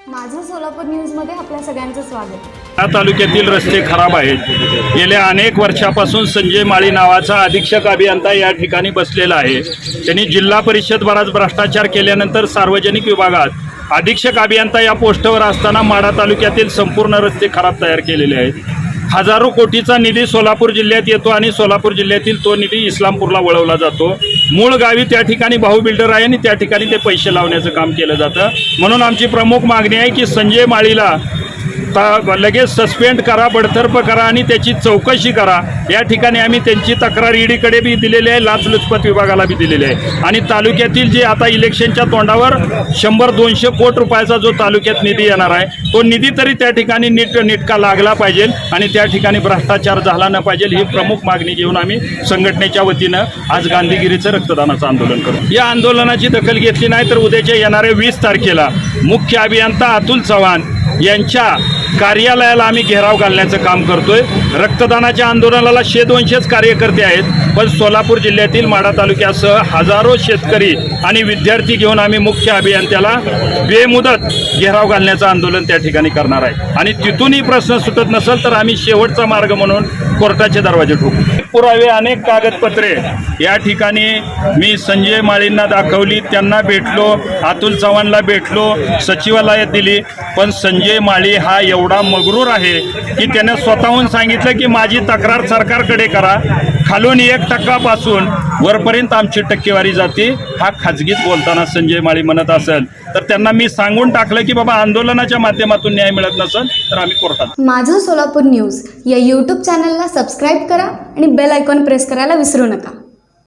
सोलापूर न्यूजमध्ये आपल्या सगळ्यांचं स्वागत. या तालुक्यातील रस्ते खराब आहेत. गेल्या अनेक वर्षापासून संजय माळी नावाचा अधीक्षक अभियंता या ठिकाणी बसलेला आहे. त्यांनी जिल्हा परिषद बराच भ्रष्टाचार केल्यानंतर सार्वजनिक विभागात अधीक्षक अभियंता या पोस्टवर असताना माढा तालुक्यातील संपूर्ण रस्ते खराब तयार केलेले आहेत. हजारो कोटीचा निधी सोलापूर जिल्ह्यात येतो आणि सोलापूर जिल्ह्यातील तो निधी इस्लामपूरला वळवला जातो. मूळ गावी त्या ठिकाणी भाऊ बिल्डर आहे आणि त्या ठिकाणी ते पैसे लावण्याचं काम केलं जातं. म्हणून आमची प्रमुख मागणी आहे की संजय माळीला ता लगेच सस्पेंड करा बडतर्फ करा आणि त्याची चौकशी करा. या ठिकाणी आम्ही त्यांची तक्रार ईडीकडे बी दिलेली आहे लाचलुचपत विभागाला बी दिलेली आहे. आणि तालुक्यातील जे आता इलेक्शनच्या तोंडावर शंभर दोनशे कोट रुपयाचा जो तालुक्यात निधी येणार आहे तो निधी तरी त्या ठिकाणी नीट नीटका लागला पाहिजे आणि त्या ठिकाणी भ्रष्टाचार झाला न पाहिजे ही प्रमुख मागणी घेऊन आम्ही संघटनेच्या वतीनं आज गांधीगिरीचं रक्तदानाचं आंदोलन करू. या आंदोलनाची दखल घेतली नाही तर उद्याच्या येणाऱ्या वीस तारखेला मुख्य अभियंता अतुल चव्हाण यांच्या कार्यालयाला आम्ही घेराव घालण्याचं काम करतोय. रक्तदानाच्या आंदोलनाला शे दोनशेच कार्यकर्ते आहेत. पण सोलापूर जिल्ह्यातील माढा तालुक्यासह हजारो शेतकरी आणि विद्यार्थी घेऊन आम्ही मुख्य अभियंत्याला बेमुदत घेराव घालण्याचं आंदोलन त्या ठिकाणी करणार आहे. आणि तिथूनही प्रश्न सुटत नसेल तर आम्ही शेवटचा मार्ग म्हणून कोर्टाचे दरवाजे ठोकू. पुरावे अनेक कागदपत्रे या ठिकाणी मी संजय माळींना दाखवली त्यांना भेटलो अतुल चव्हाणला भेटलो सचिवालयात दिली. पण संजय माळी हा एवढा मगरूर आहे की त्यानं स्वतःहून सांगितलं की माझी तक्रार सरकारकडे करा. खालून एक टक्कापासून वरपर्यंत आमची टक्केवारी जाते. हा खाजगीत बोलताना संजय माळी म्हणत असेल. तर त्यांना मी सांगून टाकलं की बाबा आंदोलनाच्या माध्यमातून न्याय मिळत नसेल तर आम्ही कोर्टात माझं सोलापूर न्यूज या यूट्यूब चॅनलला सबस्क्राईब करा आणि बेल आयकॉन प्रेस करायला विसरू नका.